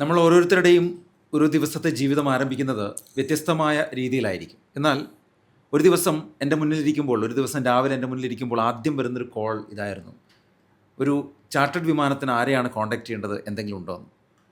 നമ്മൾ ഓരോരുത്തരുടെയും ഒരു ദിവസത്തെ ജീവിതം ആരംഭിക്കുന്നത് വ്യത്യസ്തമായ രീതിയിലായിരിക്കും. എന്നാൽ ഒരു ദിവസം എന്റെ മുന്നിലിരിക്കുമ്പോൾ ഒരു ദിവസം രാവിലെ എന്റെ മുന്നിലിരിക്കുമ്പോൾ ആദ്യം വരുന്നൊരു കോൾ ഇതായിരുന്നു. ഒരു ചാർട്ടേഡ് വിമാനത്തിന് ആരെയാണ് കോൺടാക്ട് ചെയ്യേണ്ടത് എന്തെങ്കിലും ഉണ്ടോ എന്ന്.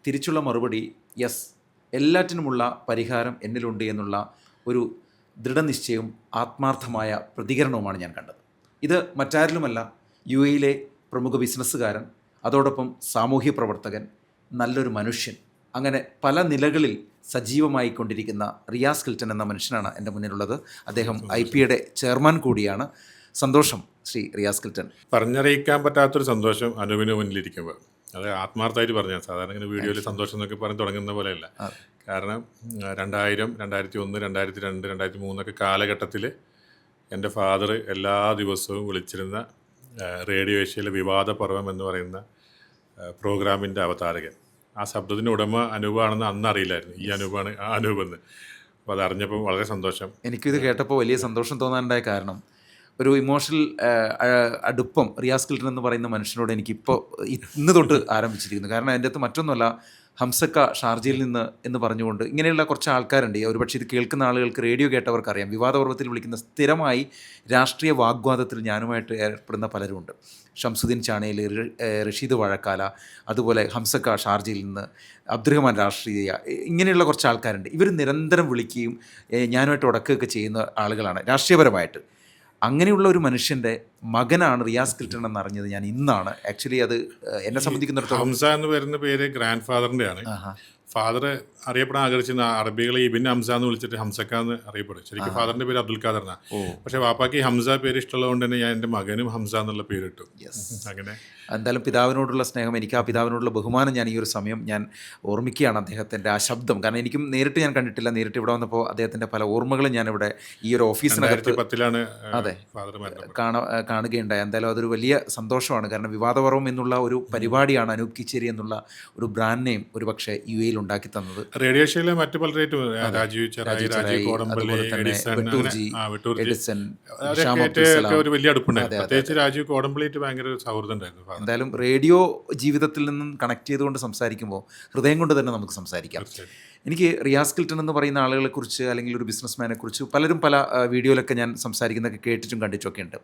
തിരിച്ചുള്ള മറുപടി യെസ് എല്ലാറ്റിനുമുള്ള പരിഹാരം എന്നിലുണ്ട് എന്നുള്ള ഒരു ദൃഢനിശ്ചയവും ആത്മാർത്ഥമായ പ്രതികരണവുമാണ് ഞാൻ കണ്ടത്. ഇത് മറ്റാരിലുമല്ല യു എയിലെ പ്രമുഖ ബിസിനസ്സുകാരൻ അതോടൊപ്പം സാമൂഹ്യ പ്രവർത്തകൻ നല്ലൊരു മനുഷ്യൻ. അങ്ങനെ പല നിലകളിൽ സജീവമായി കൊണ്ടിരിക്കുന്ന റിയാസ് കിൽറ്റൻ എന്ന മനുഷ്യനാണ് എന്റെ മുന്നിലുള്ളത്. അദ്ദേഹം ഐ പിയുടെ ചെയർമാൻ കൂടിയാണ്. സന്തോഷം ശ്രീ റിയാസ് കിൽറ്റൻ പറഞ്ഞറിയിക്കാൻ പറ്റാത്തൊരു സന്തോഷം അനുവിന് മുന്നിലിരിക്കുമ്പോൾ അത് ആത്മാർത്ഥമായിട്ട് പറഞ്ഞാൽ സാധാരണ ഇങ്ങനെ വീഡിയോയിൽ സന്തോഷം എന്നൊക്കെ പറഞ്ഞ് തുടങ്ങുന്ന പോലെയല്ല. കാരണം രണ്ടായിരം രണ്ടായിരത്തി ഒന്ന് രണ്ടായിരത്തി രണ്ട് രണ്ടായിരത്തി മൂന്നൊക്കെ കാലഘട്ടത്തിൽ എന്റെ ഫാദർ എല്ലാ ദിവസവും വിളിച്ചിരുന്ന റേഡിയോ ഏഷ്യയിലെ വിവാദ പർവം എന്ന് പറയുന്ന പ്രോഗ്രാമിന്റെ അവതാരകൻ. ആ ശബ്ദത്തിന്റെ ഉടമ അനൂപാണെന്ന് അന്ന് അറിയില്ലായിരുന്നു ഈ അനൂപാണ് ആ അനൂപെന്ന് അപ്പോൾ അത് അറിഞ്ഞപ്പോൾ വളരെ സന്തോഷം. എനിക്കിത് കേട്ടപ്പോൾ വലിയ സന്തോഷം തോന്നാനുണ്ടായ കാരണം ഒരു ഇമോഷണൽ അടുപ്പം റിയാസ് കിൽട്ടൺ എന്ന് പറയുന്ന മനുഷ്യനോട് എനിക്കിപ്പോൾ ഇന്ന് തൊട്ട് ആരംഭിച്ചിരിക്കുന്നു. കാരണം അതിന്റെ അകത്ത് മറ്റൊന്നുമല്ല ഹംസക്ക ഷാർജയിൽ നിന്ന് എന്ന് പറഞ്ഞുകൊണ്ട് ഇങ്ങനെയുള്ള കുറച്ച് ആൾക്കാരുണ്ട്. ഒരുപക്ഷെ ഇത് കേൾക്കുന്ന ആളുകൾക്ക് റേഡിയോ കേട്ടവർക്ക് അറിയാം വിവാദപർവത്തിൽ വിളിക്കുന്ന സ്ഥിരമായി രാഷ്ട്രീയ വാഗ്വാദത്തിൽ ഞാനുമായിട്ട് ഏർപ്പെടുന്ന പലരുമുണ്ട്. ഷംസുദ്ദീൻ ചാണയിൽ റഷീദ് വഴക്കാല അതുപോലെ ഹംസക്ക ഷാർജയിൽ നിന്ന് അബ്ദുറഹ്മാൻ രാഷ്ട്രീയ ഇങ്ങനെയുള്ള കുറച്ച് ആൾക്കാരുണ്ട്. ഇവർ നിരന്തരം വിളിക്കുകയും ഞാനുമായിട്ട് ഉടക്കുകയൊക്കെ ചെയ്യുന്ന ആളുകളാണ് രാഷ്ട്രീയപരമായിട്ട്. അങ്ങനെയുള്ള ഒരു മനുഷ്യന്റെ മകനാണ് റിയാസ് കിൽട്ടൺ എന്ന് അറിഞ്ഞത് ഞാൻ ഇന്നാണ് ആക്ച്വലി അത് എന്നെ സംബന്ധിക്കുന്നിടത്തോളം ഹംസ എന്ന് വരുന്ന പേര് ഗ്രാൻഡ് ഫാദറിന്റെ ആണ് ആഹാ. ഫാദർ അറിയപ്പെടാൻ ആഗ്രഹിച്ചിരുന്ന അറബികളെ ഇബിൻ ഹംസ എന്ന് വിളിച്ചിട്ട് ഹംസക്ക എന്ന് അറിയപ്പെടും. ശരിക്കും ഫാദറിന്റെ പേര് അബ്ദുൽ ഖാദർ എന്നാ. പക്ഷെ വാപ്പാക്ക് ഹംസ പേര് ഇഷ്ടമുള്ളതുകൊണ്ട് തന്നെ ഞാൻ എന്റെ മകനും ഹംസ എന്നുള്ള പേരിട്ടു. ഇട്ടു അങ്ങനെ. എന്തായാലും പിതാവിനോടുള്ള സ്നേഹം എനിക്ക് ആ പിതാവിനോടുള്ള ബഹുമാനം ഞാൻ ഈ ഒരു സമയം ഞാൻ ഓർമ്മിക്കുകയാണ് അദ്ദേഹത്തിന്റെ ആ ശബ്ദം. കാരണം എനിക്കും നേരിട്ട് ഞാൻ കണ്ടിട്ടില്ല. നേരിട്ട് ഇവിടെ വന്നപ്പോൾ അദ്ദേഹത്തിന്റെ പല ഓർമ്മകളും ഞാൻ ഇവിടെ ഈ ഒരു ഓഫീസിനകത്ത് പത്തിലാണ് അതെ. കാണാ കാണ കാണുകയുണ്ടായി. എന്തായാലും അതൊരു വലിയ സന്തോഷമാണ്. കാരണം വിവാദപർവം എന്നുള്ള ഒരു പരിപാടിയാണ് അനൂപ് കിച്ചേരി എന്നുള്ള ഒരു ബ്രാൻഡ് നെയിം ഒരു പക്ഷേ യു എയിൽ ഉണ്ടാക്കി തന്നത്. റേഡിയോ ഷോയിലെ മറ്റു പല രാജീവ് ചെറായി കോടമ്പള്ളി എഡിസൺ ഒരു വലിയ അടുപ്പുണ്ടായിരുന്നു പ്രത്യേകിച്ച് രാജീവ് ഭയങ്കര ഒരു സൗഹൃദം ഉണ്ടായിരുന്നു. എന്തായാലും റേഡിയോ ജീവിതത്തിൽ നിന്നും കണക്ട് ചെയ്തുകൊണ്ട് സംസാരിക്കുമ്പോൾ ഹൃദയം കൊണ്ട് തന്നെ നമുക്ക് സംസാരിക്കാം. എനിക്ക് റിയാസ് കിൽട്ടൺ എന്ന് പറയുന്ന ആളുകളെക്കുറിച്ച് അല്ലെങ്കിൽ ഒരു ബിസിനസ്മാനെ കുറിച്ച് പലരും പല വീഡിയോയിലൊക്കെ ഞാൻ സംസാരിക്കുന്നതൊക്കെ കേട്ടിട്ടും കണ്ടിട്ടുമൊക്കെ ഉണ്ട്.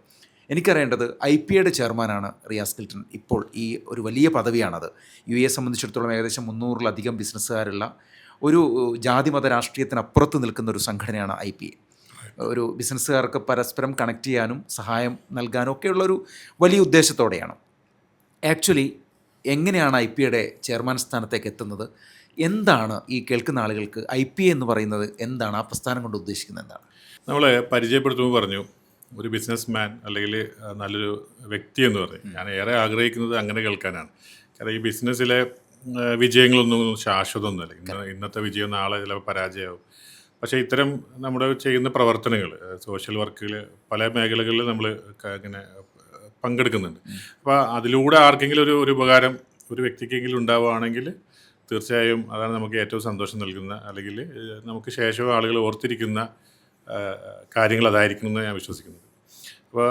എനിക്കറിയേണ്ടത് ഐ പി എയുടെ ചെയർമാനാണ് റിയാസ് കിൽട്ടൺ. ഇപ്പോൾ ഈ ഒരു വലിയ പദവിയാണത്. യു എ സംബന്ധിച്ചിടത്തോളം ഏകദേശം മുന്നൂറിലധികം ബിസിനസ്സുകാരുള്ള ഒരു ജാതിമത രാഷ്ട്രീയത്തിനപ്പുറത്ത് നിൽക്കുന്ന ഒരു സംഘടനയാണ് ഐ പി എ ഒരു ബിസിനസ്സുകാർക്ക് പരസ്പരം കണക്ട് ചെയ്യാനും സഹായം നൽകാനും ഒക്കെയുള്ള ഒരു വലിയ ഉദ്ദേശത്തോടെയാണ്. ആക്ച്വലി എങ്ങനെയാണ് ഐ പി എയുടെ ചെയർമാൻ സ്ഥാനത്തേക്ക് എത്തുന്നത്? എന്താണ് ഈ കേൾക്കുന്ന ആളുകൾക്ക് ഐ പി എന്ന് പറയുന്നത്? എന്താണ് ആ പ്രസ്ഥാനം കൊണ്ട് ഉദ്ദേശിക്കുന്നത്? എന്താണ് നമ്മളെ പരിചയപ്പെടുത്തുമ്പോൾ പറഞ്ഞു ഒരു ബിസിനസ് മാൻ അല്ലെങ്കിൽ നല്ലൊരു വ്യക്തി എന്ന് പറയും. ഞാൻ ഏറെ ആഗ്രഹിക്കുന്നത് അങ്ങനെ കേൾക്കാനാണ്. കാരണം ഈ ബിസിനസ്സിലെ വിജയങ്ങളൊന്നും ശാശ്വതമൊന്നുമല്ല. ഇന്ന് ഇന്നത്തെ വിജയം നാളെ ചിലപ്പോൾ പരാജയമാവും. പക്ഷേ ഇത്തരം നമ്മുടെ ചെയ്യുന്ന പ്രവർത്തനങ്ങൾ സോഷ്യൽ വർക്കിൽ പല മേഖലകളിൽ നമ്മൾ ഇങ്ങനെ പങ്കെടുക്കുന്നുണ്ട്. അപ്പോൾ അതിലൂടെ ആർക്കെങ്കിലും ഒരു ഒരു ഉപകാരം ഒരു വ്യക്തിക്കെങ്കിലും ഉണ്ടാവുകയാണെങ്കിൽ തീർച്ചയായും അതാണ് നമുക്ക് ഏറ്റവും സന്തോഷം നൽകുന്ന അല്ലെങ്കിൽ നമുക്ക് ശേഷം ആളുകൾ ഓർത്തിരിക്കുന്ന കാര്യങ്ങൾ അതായിരിക്കും എന്ന് ഞാൻ വിശ്വസിക്കുന്നത് അപ്പോൾ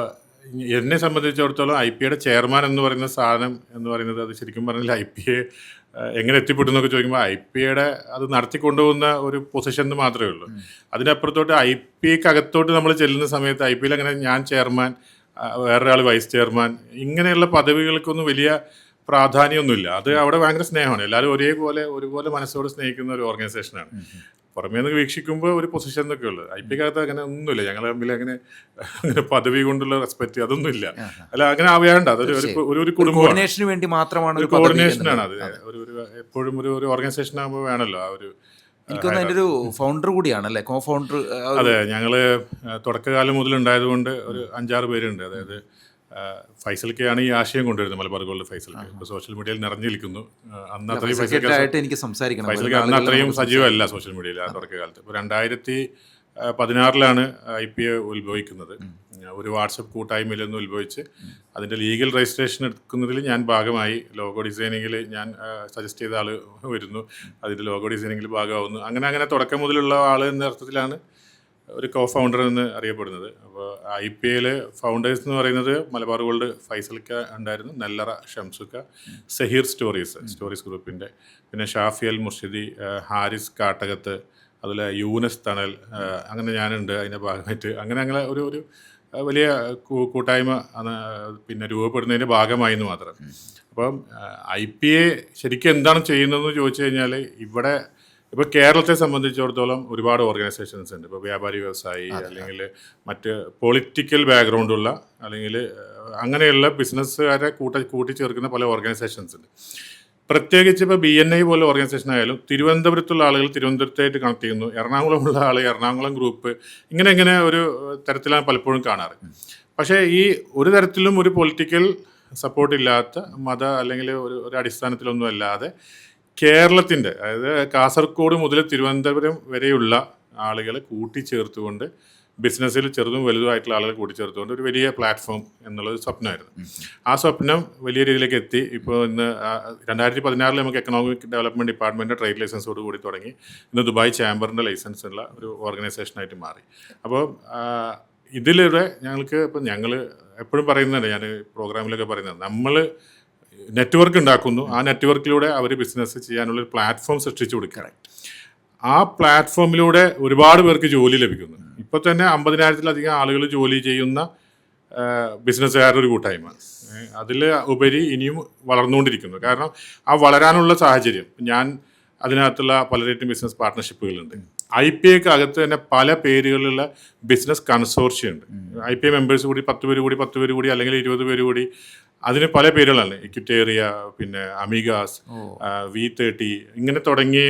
എന്നെ സംബന്ധിച്ചിടത്തോളം ഐ പി യുടെ ചെയർമാൻ എന്ന് പറയുന്ന സാധനം എന്ന് പറയുന്നത് അത് ശരിക്കും പറഞ്ഞാൽ ഐ പി എ എങ്ങനെ എത്തിപ്പെട്ടു എന്നൊക്കെ ചോദിക്കുമ്പോൾ ഐ പി എയുടെ അത് നടത്തിക്കൊണ്ടുപോകുന്ന ഒരു പൊസിഷൻ എന്ന് മാത്രമേ ഉള്ളൂ. അതിനപ്പുറത്തോട്ട് ഐ പി എക്ക് അകത്തോട്ട് നമ്മൾ ചെല്ലുന്ന സമയത്ത് ഐ പി എൽ അങ്ങനെ ഞാൻ ചെയർമാൻ വേറൊരാൾ വൈസ് ചെയർമാൻ ഇങ്ങനെയുള്ള പദവികൾക്കൊന്നും വലിയ പ്രാധാന്യമൊന്നുമില്ല. അത് അവിടെ ഭയങ്കര സ്നേഹമാണ്. എല്ലാവരും ഒരേപോലെ ഒരുപോലെ മനസ്സോട് സ്നേഹിക്കുന്ന ഒരു ഓർഗനൈസേഷനാണ്. പുറമേ നിന്ന് വീക്ഷിക്കുമ്പോൾ ഒരു പൊസിഷൻ എന്നൊക്കെ ഉള്ളു. ഐ പി അകത്ത് അങ്ങനെ ഒന്നുമില്ല. ഞങ്ങൾ തമ്മിൽ അങ്ങനെ അങ്ങനെ പദവി കൊണ്ടുള്ള റെസ്പെക്ട് അതൊന്നുമില്ല. അല്ല അങ്ങനെ ആവേണ്ട. അതൊരു ഒരു- ഒരു കോർഡിനേഷന് വേണ്ടി മാത്രമാണ് ഒരു കോർഡിനേഷനാണ് പദവി കോർഡിനേഷൻ ആണ് അത്. ഒരു ഒരു എപ്പോഴും ഒരു ഒരു ഓർഗനൈസേഷൻ ആകുമ്പോൾ വേണമല്ലോ ആ ഒരു അതിന്റെ ഒരു ഫൗണ്ടർ കൂടിയാണ് അല്ലേ? കോ ഫൗണ്ടർ അതെ ഞങ്ങൾ തുടക്കകാലം മുതൽ ഉണ്ടായതുകൊണ്ട് ഒരു അഞ്ചാറ് പേരുണ്ട്. അതായത് ആ, ഫൈസൽ കെ ആണ് ഈ ആശയം കൊണ്ടുവരുന്നത് മലബാർ ഗോൾഡ് ഫൈസൽ കെ ഇപ്പോൾ സോഷ്യൽ മീഡിയയിൽ നിറഞ്ഞിരിക്കുന്നു. നിൽക്കുന്നു അന്ന് അത്രയും ഫൈസൽ കെ ആയിട്ട് എനിക്ക് സംസാരിക്കണം. ഫൈസൽ കെ അന്ന് അത്രയും സജീവമല്ല സോഷ്യൽ മീഡിയയിൽ ആ തുടക്കകാലത്ത് ഇപ്പോൾ രണ്ടായിരത്തി പതിനാറിലാണ് ഐ പി എ ഉത്ഭവിക്കുന്നത്. ഒരു വാട്സപ്പ് കൂട്ടായ്മയിൽ നിന്ന് ഉത്ഭവിച്ച് അതിന്റെ ലീഗൽ രജിസ്ട്രേഷൻ എടുക്കുന്നതിൽ ഞാൻ ഭാഗമായി ലോഗോ ഡിസൈനിങ്ങിൽ ഞാൻ സജസ്റ്റ് ചെയ്ത ആൾ വരുന്നു. അതിന്റെ ലോഗോ ഡിസൈനിങ്ങിൽ ഭാഗമാവുന്നു. അങ്ങനെ അങ്ങനെ തുടക്കം മുതലുള്ള ആൾ എന്ന അർത്ഥത്തിലാണ് ഒരു കോ ഫൗണ്ടർ എന്ന് അറിയപ്പെടുന്നത്. അപ്പോൾ ഐ പി എൽ ഫൗണ്ടേഴ്സ് എന്ന് പറയുന്നത് മലബാർ ഗോൾഡ് ഫൈസൽക്ക ഉണ്ടായിരുന്നു നെല്ലറ ഷംസുക്ക സഹീർ സ്റ്റോറീസ് സ്റ്റോറീസ് ഗ്രൂപ്പിന്റെ. പിന്നെ ഷാഫിയൽ മുർഷിദി ഹാരിസ് കാട്ടകത്ത് അതുപോലെ യൂനസ് തണൽ അങ്ങനെ ഞാനുണ്ട് അതിന്റെ ഭാഗമായിട്ട്. അങ്ങനെ അങ്ങനെ ഒരു ഒരു വലിയ കൂട്ടായ്മ പിന്നെ രൂപപ്പെടുന്നതിന്റെ ഭാഗമായി എന്ന് മാത്രം. അപ്പം ഐ പി എ ശരിക്കും എന്താണ് ചെയ്യുന്നതെന്ന് ചോദിച്ചു കഴിഞ്ഞാൽ ഇവിടെ ഇപ്പോൾ കേരളത്തെ സംബന്ധിച്ചിടത്തോളം ഒരുപാട് ഓർഗനൈസേഷൻസ് ഉണ്ട്. ഇപ്പോൾ വ്യാപാരി വ്യവസായി അല്ലെങ്കിൽ മറ്റ് പൊളിറ്റിക്കൽ ബാക്ക്ഗ്രൗണ്ട് ഉള്ള അല്ലെങ്കിൽ അങ്ങനെയുള്ള ബിസിനസ്സുകാരെ കൂട്ട കൂട്ടിച്ചേർക്കുന്ന പല ഓർഗനൈസേഷൻസ് ഉണ്ട്. പ്രത്യേകിച്ച് ഇപ്പോൾ ബി എൻ ഐ പോലെ ഓർഗനൈസേഷൻ ആയാലും തിരുവനന്തപുരത്തുള്ള ആളുകൾ തിരുവനന്തപുരത്തായിട്ട് കണക്ട് ചെയ്യുന്നു. എറണാകുളമുള്ള ആൾ എറണാകുളം ഗ്രൂപ്പ് ഇങ്ങനെ ഇങ്ങനെ ഒരു തരത്തിലാണ് പലപ്പോഴും കാണാറ്. പക്ഷേ ഈ ഒരു തരത്തിലും ഒരു പൊളിറ്റിക്കൽ സപ്പോർട്ട് ഇല്ലാത്ത മത അല്ലെങ്കിൽ ഒരു ഒരു അടിസ്ഥാനത്തിലൊന്നും അല്ലാതെ കേരളത്തിന്റെ അതായത് കാസർഗോഡ് മുതൽ തിരുവനന്തപുരം വരെയുള്ള ആളുകളെ കൂട്ടിച്ചേർത്തുകൊണ്ട് ബിസിനസ്സിൽ ചെറുതും വലുതുമായിട്ടുള്ള ആളുകൾ കൂട്ടിച്ചേർത്തുകൊണ്ട് ഒരു വലിയ പ്ലാറ്റ്ഫോം എന്നുള്ളത് സ്വപ്നമായിരുന്നു. ആ സ്വപ്നം വലിയ രീതിയിലേക്ക് എത്തി. ഇപ്പോൾ ഇന്ന് രണ്ടായിരത്തി പതിനാറിൽ നമുക്ക് എക്കണോമിക് ഡെവലപ്മെന്റ് ഡിപ്പാർട്ട്മെന്റ് ട്രേഡ് ലൈസൻസോട് കൂടി തുടങ്ങി. ഇന്ന് ദുബായ് ചാമ്പറിന്റെ ലൈസൻസ് ഉള്ള ഒരു ഓർഗനൈസേഷനായിട്ട് മാറി. അപ്പോൾ ഇതിലൂടെ ഞങ്ങൾക്ക് ഇപ്പം ഞങ്ങൾ എപ്പോഴും പറയുന്നുണ്ട് ഞാൻ പ്രോഗ്രാമിലൊക്കെ പറയുന്നത് നമ്മൾ നെറ്റ്വർക്ക് ഉണ്ടാക്കുന്നു. ആ നെറ്റ്വർക്കിലൂടെ അവർ ബിസിനസ് ചെയ്യാനുള്ള ഒരു പ്ലാറ്റ്ഫോം സൃഷ്ടിച്ചു കൊടുക്കുക ആ പ്ലാറ്റ്ഫോമിലൂടെ ഒരുപാട് പേർക്ക് ജോലി ലഭിക്കുന്നു. ഇപ്പോൾ തന്നെ അമ്പതിനായിരത്തിലധികം ആളുകൾ ജോലി ചെയ്യുന്ന ബിസിനസ്സുകാരുടെ ഒരു കൂട്ടായ്മ. അതിൽ ഉപരി ഇനിയും വളർന്നുകൊണ്ടിരിക്കുന്നു. കാരണം ആ വളരാനുള്ള സാഹചര്യം. ഞാൻ അതിനകത്തുള്ള പലരേറ്റും ബിസിനസ് പാർട്ട്ണർഷിപ്പുകളുണ്ട്. ഐ പി എക്ക് അകത്ത് തന്നെ പല പേരുകളിലുള്ള ബിസിനസ് കൺസോർഷ്യം ഉണ്ട്. ഐ പി എ മെമ്പേഴ്സ് കൂടി പത്ത് പേര് കൂടി പത്ത് പേര് കൂടി അല്ലെങ്കിൽ ഇരുപത് പേര് കൂടി അതിന് പല പേരുകളാണ് എക്യുറ്റേറിയ പിന്നെ അമിഗാസ് വി തേർട്ടി ഇങ്ങനെ തുടങ്ങി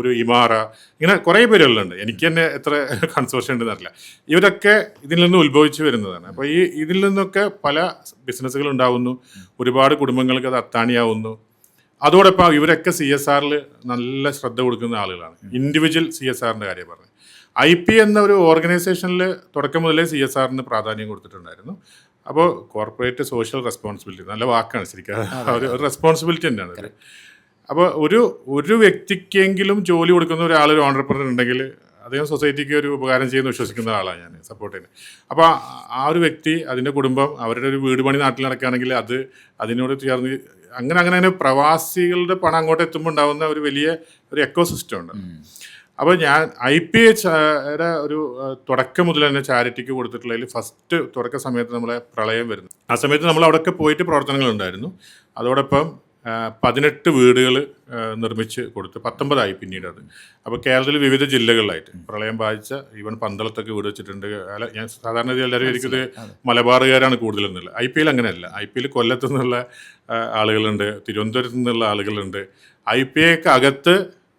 ഒരു ഇമാറ ഇങ്ങനെ കുറേ പേരുകളുണ്ട്. എനിക്ക് തന്നെ എത്ര കൺസോർഷ്യം ഉണ്ടെന്ന് അറിയില്ല. ഇവരൊക്കെ ഇതിൽ നിന്ന് ഉത്ഭവിച്ചു വരുന്നതാണ്. അപ്പോൾ ഈ ഇതിൽ നിന്നൊക്കെ പല ബിസിനസ്സുകൾ ഉണ്ടാവുന്നു. ഒരുപാട് കുടുംബങ്ങൾക്ക് അത് അത്താണിയാവുന്നു. അതോടൊപ്പം ഇവരൊക്കെ സി എസ് ആറിൽ നല്ല ശ്രദ്ധ കൊടുക്കുന്ന ആളുകളാണ്. ഇൻഡിവിജ്വൽ സി എസ് ആറിന്റെ കാര്യം പറഞ്ഞു ഐ പി എന്ന ഒരു ഓർഗനൈസേഷനിൽ തുടക്കം മുതലേ സി എസ് ആറിന് പ്രാധാന്യം കൊടുത്തിട്ടുണ്ടായിരുന്നു. അപ്പോൾ കോർപ്പറേറ്റ് സോഷ്യൽ റെസ്പോൺസിബിലിറ്റി നല്ല വാക്കാണ് ശരിക്കും. ഒരു റെസ്പോൺസിബിലിറ്റി തന്നെയാണ് അപ്പോൾ ഒരു ഒരു വ്യക്തിക്കെങ്കിലും ജോലി കൊടുക്കുന്ന ഒരാൾ ഒരു ഓണ്ടർപ്രണർ ഉണ്ടെങ്കിൽ അദ്ദേഹം സൊസൈറ്റിക്ക് ഒരു ഉപകാരം ചെയ്യുന്ന വിശ്വസിക്കുന്ന ആളാണ് ഞാൻ സപ്പോർട്ട് ചെയ്യുന്നത്. അപ്പോൾ ആ- ആ ഒരു വ്യക്തി അതിന്റെ കുടുംബം അവരുടെ ഒരു വീട് പണി നാട്ടിൽ നടക്കുകയാണെങ്കിൽ അത് അതിനോട് ചേർന്ന് അങ്ങനെ അങ്ങനെ അങ്ങനെ പ്രവാസികളുടെ പണം അങ്ങോട്ട് എത്തുമ്പോൾ ഉണ്ടാകുന്ന ഒരു വലിയ ഒരു എക്കോ സിസ്റ്റം ഉണ്ട് അപ്പോൾ ഞാൻ ഐ പി എച്ച് ഒരു തുടക്കം മുതൽ തന്നെ ചാരിറ്റിക്ക് കൊടുത്തിട്ടുള്ളതിൽ ഫസ്റ്റ് തുടക്ക സമയത്ത് നമ്മളെ പ്രളയം വരുന്നു. ആ സമയത്ത് നമ്മൾ അവിടെയൊക്കെ പോയിട്ട് പ്രവർത്തനങ്ങളുണ്ടായിരുന്നു അതോടൊപ്പം ആ, പതിനെട്ട് വീടുകൾ നിർമ്മിച്ച് കൊടുത്ത് പത്തൊമ്പതായി പിന്നീട് അത്. അപ്പോൾ കേരളത്തിൽ വിവിധ ജില്ലകളിലായിട്ട് പ്രളയം ബാധിച്ച ഈവൻ പന്തളത്തൊക്കെ വീട് വെച്ചിട്ടുണ്ട്. അല്ല ഞാൻ സാധാരണ രീതിയിൽ എല്ലാവരും എനിക്കത് മലബാറുകാരാണ് കൂടുതലെന്നുള്ളത് ഐ പി എൽ അങ്ങനെയല്ല. ഐ പി എൽ കൊല്ലത്തു നിന്നുള്ള ആളുകളുണ്ട് തിരുവനന്തപുരത്ത് നിന്നുള്ള ആളുകളുണ്ട്. ഐ പി എക്ക് അകത്ത്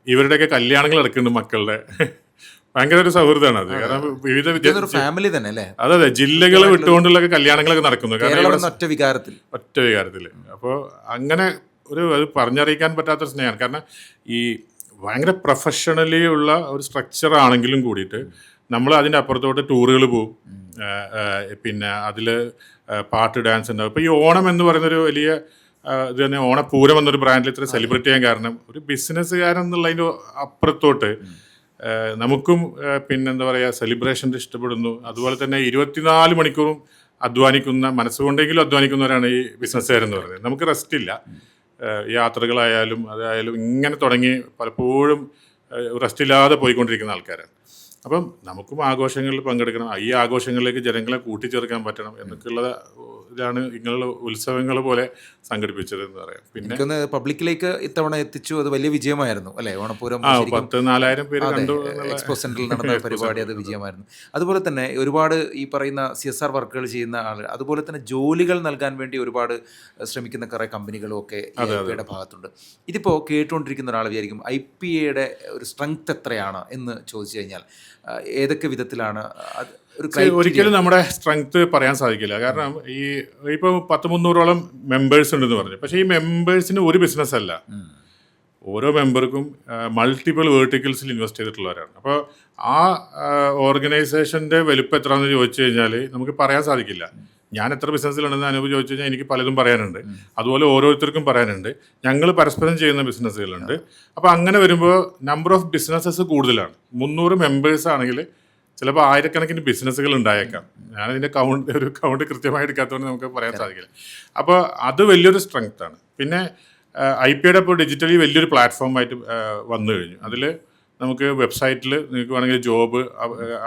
ഇവരുടെയൊക്കെ കല്യാണങ്ങൾ നടക്കുന്നുണ്ട് മക്കളുടെ. ഭയങ്കര ഒരു സൗഹൃദമാണ് അത്. കാരണം വിവിധ ഫാമിലി തന്നെ അല്ലേ? അതെ അതെ. ജില്ലകൾ വിട്ടുകൊണ്ടുള്ള കല്യാണങ്ങളൊക്കെ നടക്കുന്നു. കാരണം ഒറ്റ വികാരത്തിൽ. ഒറ്റ വികാരത്തിൽ. അപ്പോൾ അങ്ങനെ ഒരു അത് പറഞ്ഞറിയിക്കാൻ പറ്റാത്ത സ്നേഹമാണ്. കാരണം ഈ ഭയങ്കര പ്രൊഫഷണലി ഉള്ള ഒരു സ്ട്രക്ചർ ആണെങ്കിലും കൂടിയിട്ട് നമ്മൾ അതിന്റെ അപ്പുറത്തോട്ട് ടൂറുകൾ ആ, പിന്നെ അതിൽ പാട്ട് ഡാൻസ് ഉണ്ടാവും. ഇപ്പോൾ ഈ ഓണം എന്ന് പറയുന്നൊരു വലിയ ഇത് തന്നെ ഓണപ്പൂരം എന്നൊരു ബ്രാൻഡിൽ ഇത്ര സെലിബ്രേറ്റ് ചെയ്യാൻ കാരണം. ഒരു ബിസിനസ്സുകാരൻ എന്നുള്ളതിന്റെ അപ്പുറത്തോട്ട് നമുക്കും പിന്നെന്താ പറയുക സെലിബ്രേഷൻ ഇഷ്ടപ്പെടുന്നു. അതുപോലെ തന്നെ ഇരുപത്തിനാല് മണിക്കൂറും അധ്വാനിക്കുന്ന മനസ്സുകൊണ്ടെങ്കിലും അധ്വാനിക്കുന്നവരാണ് ഈ ബിസിനസ്സുകാരെന്ന് പറയുന്നത്. നമുക്ക് റെസ്റ്റ് ഇല്ല. യാത്രകളായാലും അതായാലും ഇങ്ങനെ തുടങ്ങി പലപ്പോഴും റെസ്റ്റ് ഇല്ലാതെ പോയിക്കൊണ്ടിരിക്കുന്ന ആൾക്കാരാണ്. അപ്പം നമുക്കും ആഘോഷങ്ങളിൽ പങ്കെടുക്കണം. ഈ ആഘോഷങ്ങളിലേക്ക് ജനങ്ങളെ കൂട്ടിച്ചേർക്കാൻ പറ്റണം എന്നൊക്കെയുള്ള ഇതാണ് ഇങ്ങനെയുള്ള ഉത്സവങ്ങൾ പോലെ സംഘടിപ്പിച്ചത് എന്ന് പറയാം. പിന്നെ പബ്ലിക്കിലേക്ക് ഇത്തവണ എത്തിച്ചു. അത് വലിയ വിജയമായിരുന്നു അല്ലേ? ഓണപ്പൂരം ആ പത്ത് നാലായിരം പേര് കണ്ടു എക്സ്പോ സെന്ററിൽ നടന്ന പരിപാടി അത് വിജയമായിരുന്നു. അതുപോലെ തന്നെ ഒരുപാട് ഈ പറയുന്ന സി എസ് ആർ വർക്കുകൾ ചെയ്യുന്ന ആളുകൾ അതുപോലെ തന്നെ ജോലികൾ നൽകാൻ വേണ്ടി ഒരുപാട് ശ്രമിക്കുന്ന കുറേ കമ്പനികളും ഒക്കെ ഈ ഐ പി എയുടെ ഭാഗത്തുണ്ട്. ഇതിപ്പോൾ കേട്ടുകൊണ്ടിരിക്കുന്ന ഒരാൾ വിചാരിക്കും ഐ പി എയുടെ ഒരു സ്ട്രെങ്ത് എത്രയാണ് എന്ന് ചോദിച്ചു കഴിഞ്ഞാൽ ഏതൊക്കെ വിധത്തിലാണ് ഒരിക്കലും നമ്മുടെ സ്ട്രെങ്ത് പറയാൻ സാധിക്കില്ല. കാരണം ഈ ഇപ്പോൾ പത്ത് മുന്നൂറോളം മെമ്പേഴ്സ് ഉണ്ടെന്ന് പറഞ്ഞു. പക്ഷേ ഈ മെമ്പേഴ്സിന് ഒരു ബിസിനസ് അല്ല. ഓരോ മെമ്പർക്കും മൾട്ടിപ്പിൾ വേർട്ടിക്കൽസിൽ ഇൻവെസ്റ്റ് ചെയ്തിട്ടുള്ളവരാണ്. അപ്പോൾ ആ ഓർഗനൈസേഷന്റെ വലുപ്പം എത്രയാണെന്ന് ചോദിച്ചു കഴിഞ്ഞാൽ നമുക്ക് പറയാൻ സാധിക്കില്ല. ഞാൻ എത്ര ബിസിനസ്സിലുണ്ടെന്ന് അനുഭവം ചോദിച്ചു കഴിഞ്ഞാൽ എനിക്ക് പലതും പറയാനുണ്ട്. അതുപോലെ ഓരോരുത്തർക്കും പറയാനുണ്ട്. ഞങ്ങൾ പരസ്പരം ചെയ്യുന്ന ബിസിനസ്സുകളുണ്ട്. അപ്പോൾ അങ്ങനെ വരുമ്പോൾ നമ്പർ ഓഫ് ബിസിനസ്സസ് കൂടുതലാണ്. മുന്നൂറ് മെമ്പേഴ്സ് ആണെങ്കിൽ ചിലപ്പോൾ ആയിരക്കണക്കിന് ബിസിനസ്സുകൾ ഉണ്ടായേക്കാം. ഞാനതിന്റെ കൗണ്ട് ഒരു കൗണ്ട് കൃത്യമായി എടുക്കാത്തതുകൊണ്ട് നമുക്ക് പറയാൻ സാധിക്കില്ല. അപ്പോൾ അത് വലിയൊരു സ്ട്രെങ്ത്താണ് പിന്നെ ഐ പി ഐയുടെ ഇപ്പോൾ ഡിജിറ്റലി വലിയൊരു പ്ലാറ്റ്ഫോമായിട്ട് വന്നു കഴിഞ്ഞു. അതിൽ നമുക്ക് വെബ്സൈറ്റിൽ നിങ്ങൾക്ക് വേണമെങ്കിൽ ജോബ്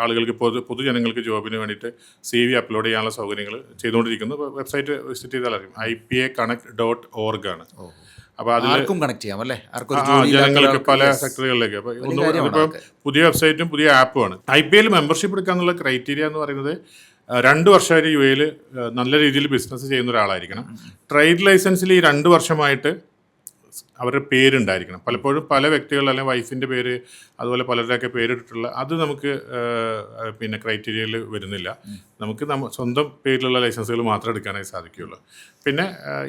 ആളുകൾക്ക് പൊതു പൊതുജനങ്ങൾക്ക് ജോബിന് വേണ്ടിയിട്ട് സി വി അപ്ലോഡ് ചെയ്യാനുള്ള സൗകര്യങ്ങൾ ചെയ്തുകൊണ്ടിരിക്കുന്നു. വെബ്സൈറ്റ് വിസിറ്റ് ചെയ്താൽ അറിയും. I P A connect dot org ആണ് അപ്പോൾ അതിൽ ആർക്കും കണക്ട് ചെയ്യാം അല്ലേ ജനങ്ങൾക്ക് പല. സെക്ടറുകളിലേക്ക് അപ്പോൾ ഇപ്പം പുതിയ വെബ്സൈറ്റും പുതിയ ആപ്പുമാണ് ഐ പി എൽ മെമ്പർഷിപ്പ് എടുക്കാന്നുള്ള ക്രൈറ്റീരിയ എന്ന് പറയുന്നത് രണ്ട് വർഷമായിട്ട് യു എയിൽ നല്ല രീതിയിൽ ബിസിനസ് ചെയ്യുന്ന ഒരാളായിരിക്കണം. ട്രേഡ് ലൈസൻസിൽ ഈ രണ്ട് വർഷമായിട്ട് അവരുടെ പേരുണ്ടായിരിക്കണം. പലപ്പോഴും പല വ്യക്തികൾ അല്ലെങ്കിൽ വൈഫിന്റെ പേര് അതുപോലെ പലരുടെയൊക്കെ പേരിട്ടിട്ടുള്ള അത് നമുക്ക് പിന്നെ ക്രൈറ്റീരിയയിൽ വരുന്നില്ല. നമുക്ക് നമ്മ സ്വന്തം പേരിലുള്ള ലൈസൻസുകൾ മാത്രമേ എടുക്കാനായി സാധിക്കുകയുള്ളൂ. പിന്നെ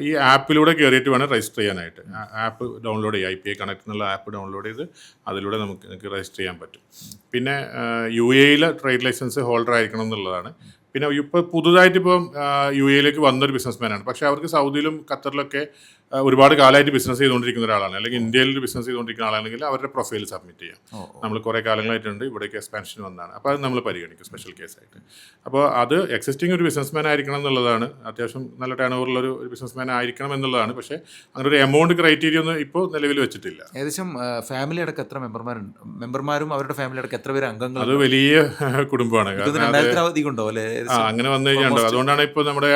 ഈ ആപ്പിലൂടെ കയറിയിട്ട് വേണം രജിസ്റ്റർ ചെയ്യാനായിട്ട്. ആപ്പ് ഡൗൺലോഡ് ചെയ്യുക. ഐ പി ഐ കണക്ട് എന്നുള്ള ആപ്പ് ഡൗൺലോഡ് ചെയ്ത് അതിലൂടെ നമുക്ക് നിങ്ങൾക്ക് രജിസ്റ്റർ ചെയ്യാൻ പറ്റും. പിന്നെ യു എയിലെ ട്രേഡ് ലൈസൻസ് ഹോൾഡർ ആയിരിക്കണം എന്നുള്ളതാണ്. പിന്നെ ഇപ്പോൾ പുതുതായിട്ട് ഇപ്പം യു എയിലേക്ക് വന്നൊരു ബിസിനസ്മാനാണ്. പക്ഷേ അവർക്ക് സൗദിയിലും ഖത്തറിലൊക്കെ ഒരുപാട് കാലമായിട്ട് ബിസിനസ് ചെയ്തുകൊണ്ടിരിക്കുന്ന ഒരാളാണ്. അല്ലെങ്കിൽ ഇന്ത്യയിൽ ബിസിനസ് ചെയ്തുകൊണ്ടിരിക്കുന്ന ആളാണെങ്കിൽ അവരുടെ പ്രൊഫൈൽ സബ്മിറ്റ് ചെയ്യാം. നമ്മൾ കുറേ കാലങ്ങളായിട്ടുണ്ട് ഇവിടേക്ക് എക്സ്പാൻഷൻ വന്നതാണ്. അപ്പോൾ അത് നമ്മൾ പരിഗണിക്കും സ്പെഷ്യൽ കേസായിട്ട് അപ്പോൾ അത് എക്സിസ്റ്റിംഗ് ഒരു ബിസിനസ്മാൻ ആയിരിക്കണം എന്നുള്ളതാണ്. അത്യാവശ്യം നല്ല ടേൺ ഓവറുള്ള ഒരു ബിസിനസ്മാൻ ആയിരിക്കണം എന്നുള്ളതാണ്. പക്ഷേ അങ്ങനെ ഒരു എമൗണ്ട് ക്രൈറ്റീരിയ ഒന്നും ഇപ്പോൾ നിലവിൽ വെച്ചിട്ടില്ല. ഏകദേശം ഫാമിലി അടക്കം എത്ര മെമ്പർമാരുണ്ട് മെമ്പർമാരും അവരുടെ ഫാമിലി അടക്കം എത്ര പേര് അംഗങ്ങൾ? അത് വലിയ കുടുംബമാണ്. അങ്ങനെ വന്നു കഴിഞ്ഞാൽ അതുകൊണ്ടാണ് ഇപ്പോൾ നമ്മുടെ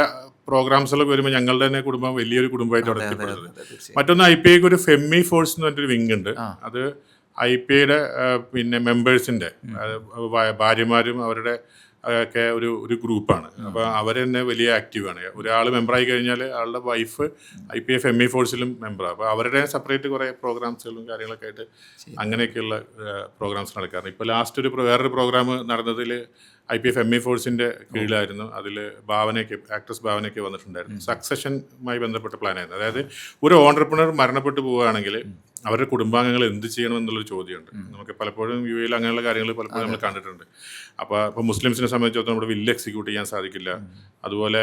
പ്രോഗ്രാംസിലൊക്കെ വരുമ്പോൾ ഞങ്ങളുടെ തന്നെ കുടുംബം വലിയൊരു കുടുംബമായിട്ട് അവിടെ എത്തിപ്പെടുന്നത് മറ്റൊന്ന് ഐ പി ഐക്ക് ഒരു ഫെമ്മി ഫോഴ്സ് എന്ന് പറഞ്ഞൊരു വിങ് ഉണ്ട്. അത് ഐ പി ഐയുടെ പിന്നെ മെമ്പേഴ്സിന്റെ ഭാര്യമാരും അവരുടെ ഒക്കെ ഒരു ഒരു ഗ്രൂപ്പാണ്. അപ്പോൾ അവർ തന്നെ വലിയ ആക്റ്റീവാണ് ഒരാൾ മെമ്പറായി കഴിഞ്ഞാൽ ആളുടെ wife I P F M E ഫോഴ്സിലും മെമ്പറാണ് അപ്പോൾ അവരുടെ സെപ്പറേറ്റ് കുറേ പ്രോഗ്രാംസുകളും കാര്യങ്ങളൊക്കെ ആയിട്ട് അങ്ങനെയൊക്കെയുള്ള പ്രോഗ്രാംസ് നടക്കാറുണ്ട്. ഇപ്പോൾ ലാസ്റ്റ് ഒരു വേറൊരു programme നടന്നതിൽ I P F M E ഫോഴ്സിന്റെ കീഴിലായിരുന്നു. അതിൽ ഭാവനയ്ക്ക് ആക്ട്രസ് ഭാവനയ്ക്ക് വന്നിട്ടുണ്ടായിരുന്നു. സക്സഷനുമായി ബന്ധപ്പെട്ട പ്ലാനായിരുന്നു അതായത് ഒരു ഓണ്ടർപ്രണർ മരണപ്പെട്ടു പോവുകയാണെങ്കിൽ അവരുടെ കുടുംബാംഗങ്ങൾ എന്ത് ചെയ്യണം എന്നുള്ളൊരു ചോദ്യമുണ്ട് നമുക്ക് പലപ്പോഴും യു എയിൽ അങ്ങനെയുള്ള കാര്യങ്ങൾ പലപ്പോഴും നമ്മൾ കണ്ടിട്ടുണ്ട്. അപ്പോൾ ഇപ്പോൾ മുസ്ലിംസിനെ സംബന്ധിച്ചിടത്തോളം നമ്മുടെ വില്ല് എക്സിക്യൂട്ട് ചെയ്യാൻ സാധിക്കില്ല. അതുപോലെ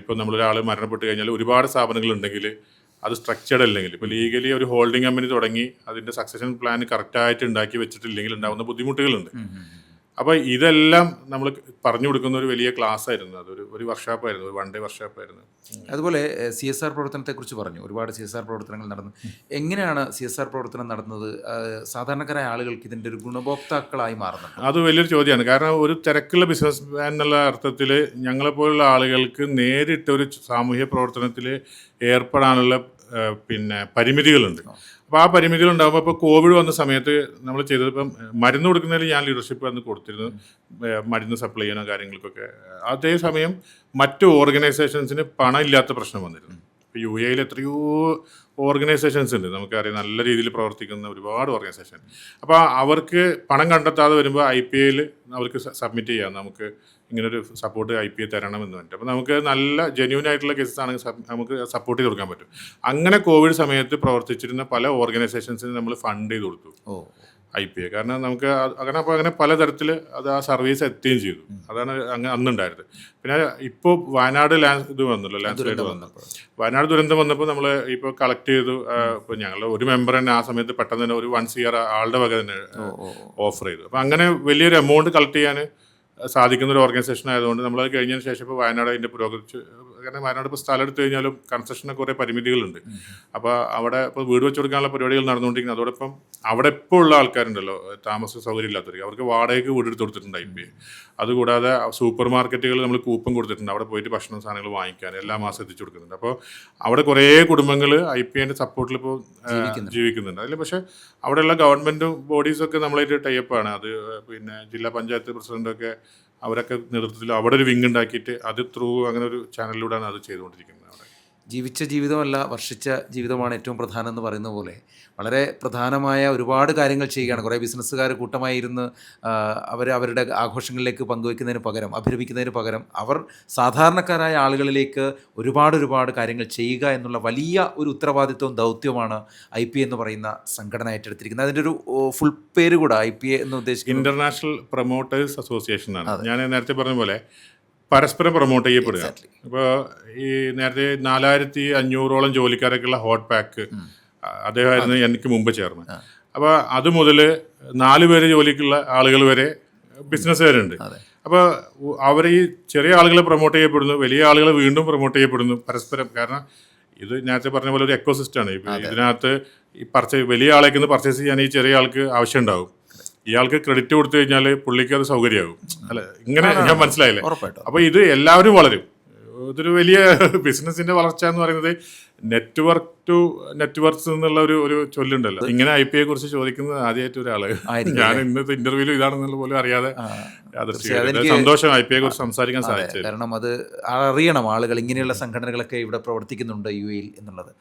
ഇപ്പോൾ നമ്മളൊരാൾ മരണപ്പെട്ട് കഴിഞ്ഞാൽ ഒരുപാട് സ്ഥാപനങ്ങൾ ഉണ്ടെങ്കിൽ അത് സ്ട്രക്ചേർഡ് അല്ലെങ്കിൽ ഇപ്പോൾ ലീഗലി ഒരു ഹോൾഡിംഗ് കമ്പനി തുടങ്ങി അതിന്റെ സക്സഷൻ പ്ലാൻ കറക്റ്റായിട്ട് ഉണ്ടാക്കി വെച്ചിട്ടില്ലെങ്കിൽ ഉണ്ടാകുന്ന ബുദ്ധിമുട്ടുകളുണ്ട്. അപ്പോൾ ഇതെല്ലാം നമ്മൾ പറഞ്ഞു കൊടുക്കുന്ന ഒരു വലിയ ക്ലാസ് ആയിരുന്നു അതൊരു ഒരു വർക്ക്ഷോപ്പായിരുന്നു ഒരു വൺ ഡേ വർക്ക്ഷോപ്പായിരുന്നു അതുപോലെ സി എസ് ആർ പ്രവർത്തനത്തെക്കുറിച്ച് പറഞ്ഞു. ഒരുപാട് സി എസ് ആർ പ്രവർത്തനങ്ങൾ നടന്നു. എങ്ങനെയാണ് സി എസ് ആർ പ്രവർത്തനം നടന്നത്? സാധാരണക്കാരായ ആളുകൾക്ക് ഇതിന്റെ ഒരു ഗുണഭോക്താക്കളായി മാറുന്നത് അത് വലിയൊരു ചോദ്യമാണ്. കാരണം ഒരു തിരക്കുള്ള ബിസിനസ് മാൻ എന്നുള്ള അർത്ഥത്തിൽ ഞങ്ങളെപ്പോലുള്ള ആളുകൾക്ക് നേരിട്ട് ഒരു സാമൂഹ്യ പ്രവർത്തനത്തിൽ ഏർപ്പെടാനുള്ള പിന്നെ പരിമിതികളുണ്ട്. അപ്പോൾ ആ പരിമിതികൾ ഉണ്ടാകുമ്പോൾ ഇപ്പോൾ കോവിഡ് വന്ന സമയത്ത് നമ്മൾ ചെയ്തത് ഇപ്പം മരുന്ന് കൊടുക്കുന്നതിൽ ഞാൻ ലീഡർഷിപ്പ് അന്ന് കൊടുത്തിരുന്നു. മരുന്ന് സപ്ലൈ ചെയ്യണ കാര്യങ്ങൾക്കൊക്കെ. അതേസമയം മറ്റു ഓർഗനൈസേഷൻസിന് പണം ഇല്ലാത്ത പ്രശ്നം വന്നിരുന്നു. ഇപ്പോൾ യു എയിൽ എത്രയോ ഓർഗനൈസേഷൻസ് ഉണ്ട്. നമുക്കറിയാം നല്ല രീതിയിൽ പ്രവർത്തിക്കുന്ന ഒരുപാട് ഓർഗനൈസേഷൻ. അപ്പോൾ അവർക്ക് പണം കണ്ടെത്താതെ വരുമ്പോൾ ഐ പി ഐയിൽ അവർക്ക് സബ്മിറ്റ് ചെയ്യാം. നമുക്ക് ഇങ്ങനൊരു സപ്പോർട്ട് ഐ പി ഐ തരണം എന്ന് പറഞ്ഞിട്ട്. അപ്പോൾ നമുക്ക് നല്ല ജെന്യൂൻ ആയിട്ടുള്ള കേസസ് ആണെങ്കിൽ നമുക്ക് സപ്പോർട്ട് ചെയ്ത് കൊടുക്കാൻ പറ്റും. അങ്ങനെ കോവിഡ് സമയത്ത് പ്രവർത്തിച്ചിരുന്ന പല ഓർഗനൈസേഷൻസിന് നമ്മൾ ഫണ്ട് ചെയ്ത് കൊടുത്തു. ഐ പി എ കാരണം നമുക്ക് അങ്ങനെ അപ്പോൾ അങ്ങനെ പലതരത്തിൽ അത് ആ സർവീസ് എത്തുകയും ചെയ്തു. അതാണ് അങ്ങ് അന്നുണ്ടായത്. പിന്നെ ഇപ്പോൾ വയനാട് ലാൻഡ് ഇത് വന്നല്ലോ ലാൻഡ് സ്ലൈഡ് വന്നപ്പോൾ. വയനാട് ദുരന്തം വന്നപ്പോൾ നമ്മൾ ഇപ്പോൾ കളക്ട് ചെയ്തു ഇപ്പോൾ ഞങ്ങൾ ഒരു മെമ്പർ തന്നെ ആ സമയത്ത് പെട്ടെന്ന് തന്നെ ഒരു വൺ സിയർ ആളുടെ വക തന്നെ. ഓഫർ ചെയ്തു. അപ്പോൾ അങ്ങനെ വലിയൊരു എമൗണ്ട് കളക്ട് ചെയ്യാൻ സാധിക്കുന്ന ഒരു ഓർഗനൈസേഷൻ ആയതുകൊണ്ട് നമ്മളത് കഴിഞ്ഞതിന് ശേഷം ഇപ്പോൾ വയനാട് അതിന്റെ പുരോഗമിച്ച് കാരണം വയനാട് ഇപ്പോൾ സ്ഥലം എടുത്തു കഴിഞ്ഞാലും കൺസ്ട്രക്ഷന് കുറേ പരിമിതികളുണ്ട്. അപ്പോൾ അവിടെ ഇപ്പോൾ വീട് വെച്ച് കൊടുക്കാനുള്ള പരിപാടികൾ നടന്നുകൊണ്ടിരിക്കുന്നത് അതോടൊപ്പം അവിടെ ഇപ്പോൾ ഉള്ള ആൾക്കാരുണ്ടല്ലോ താമസ സൗകര്യം ഇല്ലാത്തവർക്ക് അവർക്ക് വാടകയ്ക്ക് വീട് എടുത്ത് കൊടുത്തിട്ടുണ്ട് ഐ പി അതുകൂടാതെ സൂപ്പർ മാർക്കറ്റുകൾ നമ്മൾ കൂപ്പൺ കൊടുത്തിട്ടുണ്ട്. അവിടെ പോയിട്ട് ഭക്ഷണ സാധനങ്ങൾ വാങ്ങിക്കാൻ എല്ലാ മാസം എത്തിച്ചു കൊടുക്കുന്നുണ്ട്. അപ്പോൾ അവിടെ കുറേ കുടുംബങ്ങൾ ഐ പി ഐന്റെ സപ്പോർട്ടിൽ ഇപ്പോൾ ജീവിക്കുന്നുണ്ട്. അതിൽ പക്ഷേ അവിടെയുള്ള ഗവൺമെന്റും ബോഡീസൊക്കെ നമ്മളായിട്ട് ടൈപ്പാണ് അത് പിന്നെ ജില്ലാ പഞ്ചായത്ത് പ്രസിഡന്റൊക്കെ അവരൊക്കെ നേതൃത്വത്തിൽ അവിടെ ഒരു വിങ് ഉണ്ടാക്കിയിട്ട് അത് ത്രൂ അങ്ങനെ ഒരു ചാനലിലൂടെയാണ് അത് ചെയ്തുകൊണ്ടിരിക്കുന്നത് അവിടെ. ജീവിച്ച ജീവിതമല്ല വർഷിച്ച ജീവിതമാണ് ഏറ്റവും പ്രധാനം എന്ന് പറയുന്ന പോലെ വളരെ പ്രധാനമായ ഒരുപാട് കാര്യങ്ങൾ ചെയ്യുകയാണ്. കുറേ ബിസിനസ്സുകാർ കൂട്ടമായി ഇരുന്ന് അവർ അവരുടെ ആഘോഷങ്ങളിലേക്ക് പങ്കുവയ്ക്കുന്നതിന് പകരം അഭിരമിക്കുന്നതിന് പകരം അവർ സാധാരണക്കാരായ ആളുകളിലേക്ക് ഒരുപാട് ഒരുപാട് കാര്യങ്ങൾ ചെയ്യുക എന്നുള്ള വലിയ ഒരു ഉത്തരവാദിത്വവും ദൗത്യവുമാണ് ഐ പി എന്ന് പറയുന്ന സംഘടന ഏറ്റെടുത്തിരിക്കുന്നത്. അതിന്റെ ഒരു ഫുൾ പേര് കൂടെ ഐ പി എ എന്ന് ഉദ്ദേശിക്കുന്നത് ഇന്റർനാഷണൽ പ്രൊമോട്ടേഴ്സ് അസോസിയേഷൻ ആണ് ഞാൻ നേരത്തെ പറഞ്ഞ പോലെ പരസ്പരം പ്രൊമോട്ട് ചെയ്യപ്പെടുക. ഇപ്പോൾ ഈ നേരത്തെ നാലായിരത്തി അഞ്ഞൂറോളം ജോലിക്കാരൊക്കെയുള്ള ഹോട്ട് പാക്ക് അദ്ദേഹമായിരുന്നു എനിക്ക് മുമ്പ് ചേർന്ന്. അപ്പോൾ അത് മുതൽ നാല് പേര് ജോലിക്കുള്ള ആളുകൾ വരെ ബിസിനസ്സുകാരുണ്ട്. അപ്പോൾ അവർ ഈ ചെറിയ ആളുകളെ പ്രൊമോട്ട് ചെയ്യപ്പെടുന്നു വലിയ ആളുകൾ വീണ്ടും പ്രൊമോട്ട് ചെയ്യപ്പെടുന്നു പരസ്പരം. കാരണം ഇത് നേരത്തെ പറഞ്ഞ പോലെ ഒരു എക്കോസിസ്റ്റമാണ് ഇതിനകത്ത് ഈ പർച്ചേസ് വലിയ ആളേക്ക് പർച്ചേസ് ചെയ്യാൻ ഈ ചെറിയ ആൾക്ക് ആവശ്യം ഉണ്ടാവും ഇയാൾക്ക് ക്രെഡിറ്റ് കൊടുത്തു കഴിഞ്ഞാൽ പുള്ളിക്ക് അത് സൗകര്യമാകും. അല്ല? ഇങ്ങനെ ഞാൻ മനസ്സിലായില്ലേ? അപ്പോൾ ഇത് എല്ലാവരും വളരും. ഇതൊരു വലിയ ബിസിനസിന്റെ വളർച്ച എന്ന് പറയുന്നത് നെറ്റ്വർക്ക് ടു നെറ്റ്വർക്ക്സ് എന്നുള്ള ഒരു ഒരു ചൊല്ലുണ്ടല്ലോ. ഇങ്ങനെ ഐ പി ഐ കുറിച്ച് ചോദിക്കുന്നത് ആദ്യമായിട്ട് ഒരാൾ. ഞാൻ ഇന്നത്തെ ഇന്റർവ്യൂവിൽ ഇതാണെന്നുള്ള പോലും അറിയാതെ സന്തോഷം ഐ പി ഐ കുറിച്ച് സംസാരിക്കാൻ സാധിച്ചു കാരണം അത് അറിയണം ആളുകൾ ഇങ്ങനെയുള്ള സംഘടനകളൊക്കെ ഇവിടെ പ്രവർത്തിക്കുന്നുണ്ട് യു എയിൽ എന്നുള്ളത്.